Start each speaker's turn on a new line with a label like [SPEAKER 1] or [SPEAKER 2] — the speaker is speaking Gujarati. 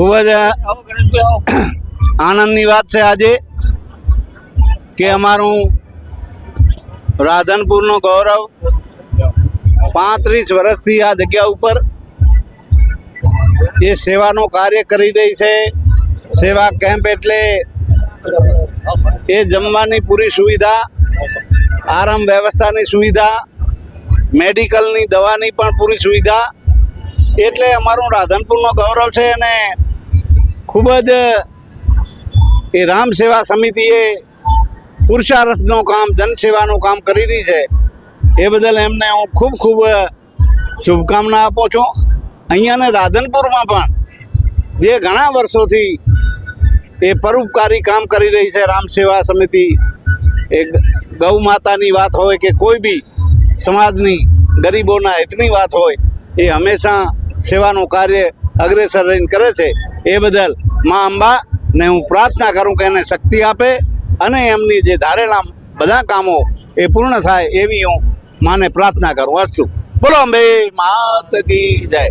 [SPEAKER 1] ખૂબ જ આનંદની વાત છે આજે કે અમારું રાધનપુરનો ગૌરવ પાંત્રીસ વર્ષથી આ જગ્યા ઉપર એ સેવાનું કાર્ય કરી રહી છે. સેવા કેમ્પ એટલે એ જમવાની પૂરી સુવિધા આરામ વ્યવસ્થાની સુવિધા મેડિકલની દવાની પણ પૂરી સુવિધા. એટલે અમારું રાધનપુરનો ગૌરવ છે અને ખૂબ જ એ રામ સેવા સમિતિએ પુરુષાર્થનું કામ, જનસેવાનું કામ કરી રહી છે. એ બદલ એમને હું ખૂબ ખૂબ શુભકામના આપું છું. અહીંયાને રાધનપુરમાં પણ જે ઘણા વર્ષોથી એ પરોપકારી કામ કરી રહી છે રામ સેવા સમિતિ, એ ગૌ માતાની વાત હોય કે કોઈ બી સમાજની ગરીબોના હિતની વાત હોય, એ હંમેશા સેવાનું કાર્ય અગ્રેસર રહીને કરે છે, એ બદલ મા અંબા ને હું પ્રાર્થના કરું કે એને શક્તિ આપે અને એમની જે ધારેલા બધા કામો એ પૂર્ણ થાય એવી હું માને પ્રાર્થના કરું. અસ્તુ બોલો અંબે, માત કી જય.